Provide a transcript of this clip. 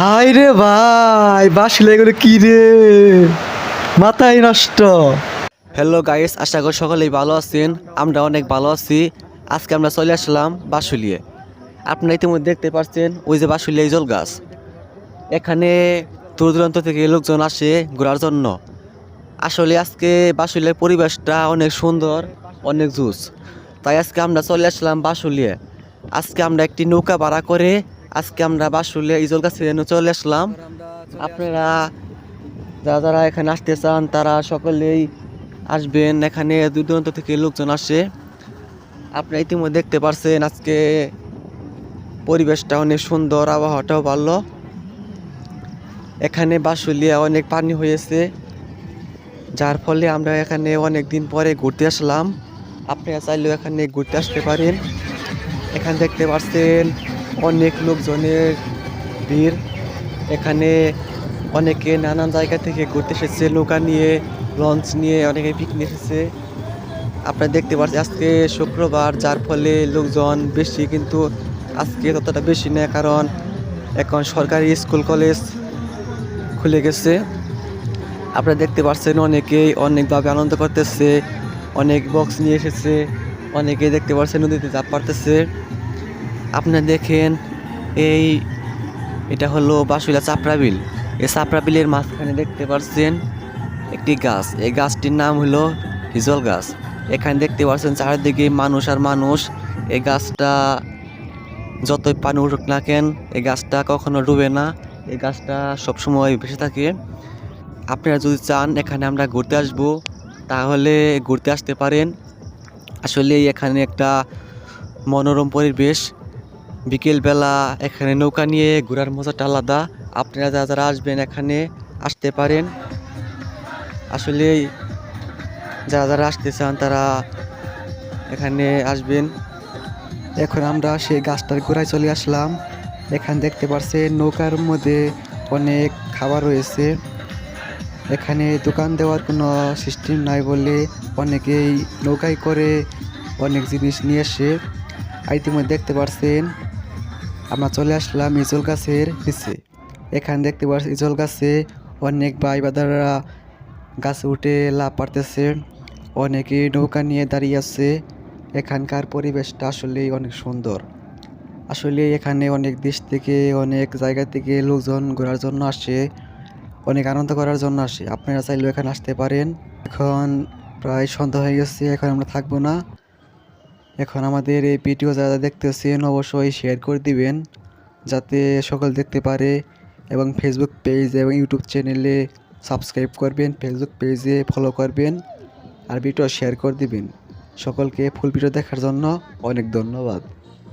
High রে ভাই বাসলে এগুলো কি রে? মাথায় নষ্ট। হ্যালো গাইস আশা করি সকলেই ভালো আছেন। আমরা অনেক ভালো আছি। আজকে আমরা চলে আসলাম বাসুলিয়ে। আপনারা ইতিমধ্যে দেখতে পাচ্ছেন ওই যে বাসুলিয়া ইজল গাছ। এখানে দূর দূরান্ত থেকে লোকজন আসে ঘোরার জন্য। আসলে আজকে বাসুলিয়ার পরিবেশটা অনেক সুন্দর, অনেক জুস। তাই আজকে আমরা চলে আসলাম বাসুলিয়ে। আজকে আমরা একটি নৌকা ভাড়া করে আজকে আমরা বাসুলিয়া ইজল গাছে চলে আসলাম। আপনারা যারা যারা এখানে আসতে চান, তারা সকলেই আসবেন। এখানে দূর দূরান্ত থেকে লোকজন আসে। আপনারা ইতিমধ্যে দেখতে পারছেন আজকে পরিবেশটা অনেক সুন্দর, আবহাওয়াটাও ভালো। এখানে বাসুলিয়া অনেক পানি হয়েছে, যার ফলে আমরা এখানে অনেক দিন পরে ঘুরতে আসলাম। আপনারা চাইলেও এখানে ঘুরতে আসতে পারেন। এখানে দেখতে পাচ্ছেন অনেক লোকজনের ভিড়। এখানে অনেকে নানান জায়গা থেকে ঘুরতে এসেছে, নৌকা নিয়ে, লঞ্চ নিয়ে, অনেকে পিকনিক এসেছে। আপনারা দেখতে পাচ্ছেন আজকে শুক্রবার, যার ফলে লোকজন বেশি, কিন্তু আজকে ততটা বেশি না, কারণ এখন সরকারি স্কুল, কলেজ খুলে গেছে। আপনারা দেখতে পাচ্ছেন অনেকেই অনেকভাবে আনন্দ করতেছে, অনেক বক্স নিয়ে এসেছে অনেকে দেখতে পাচ্ছেন নদীতে চাপ পারতেছে আপনারা দেখেন, এই এটা হলো বাসুলা চাপড়া বিল। এই চাপড়া বিলের মাঝখানে দেখতে পাচ্ছেন একটি গাছ। এই গাছটির নাম হলো হিজল গাছ। এখানে দেখতে পাচ্ছেন চারিদিকে মানুষ আর মানুষ। এই গাছটা যতই পানি উঠুক না কেন, এই গাছটা কখনো ডুবে না। এই গাছটা সবসময় ভেসে থাকে। আপনারা যদি চান, এখানে আমরা ঘুরতে আসব, তাহলে ঘুরতে আসতে পারেন। আসলে এখানে একটা মনোরম পরিবেশ। বিকেলবেলা এখানে নৌকা নিয়ে ঘোরার মজাটা আলাদা। আপনারা যারা যারা আসবেন এখানে, আসতে পারেন। আসলে যারা যারা আসতে চান, তারা এখানে আসবেন। এখন আমরা সেই গাছটার গোড়ায় চলে আসলাম। এখানে দেখতে পাচ্ছেন নৌকার মধ্যে অনেক খাবার রয়েছে। এখানে দোকান দেওয়ার কোনো সিস্টেম নাই বলে অনেকেই নৌকায় করে অনেক জিনিস নিয়ে আসে। আর ইতিমধ্যে দেখতে পাচ্ছেন আমরা চলে আসলাম ইজল গাছের নিচে। এখানে দেখতে পাচ্ছি ইজল গাছে অনেক ভাই বাদাররা গাছে উঠে লাভ পারতেছে অনেকে নৌকা নিয়ে দাঁড়িয়ে আছে। এখানকার পরিবেশটা আসলেই অনেক সুন্দর। আসলে এখানে অনেক দেশ থেকে, অনেক জায়গা থেকে লোকজন ঘোরার জন্য আসে, অনেক আনন্দ করার জন্য আসে। আপনারা চাইলেও এখানে আসতে পারেন। এখন প্রায় সন্ধ্যা হয়ে গেছে, এখন আমরা থাকব না। এখন আমাদের এই ভিডিও যারা দেখতেছেন অবশ্যই শেয়ার করে দিবেন, যাতে সকল দেখতে পারে এবং ফেসবুক পেজ এবং ইউটিউব চ্যানেলে সাবস্ক্রাইব করবেন ফেসবুক পেজে ফলো করবেন আর ভিডিও শেয়ার করে দিবেন। সকলকে ফুল ভিডিও দেখার জন্য অনেক ধন্যবাদ।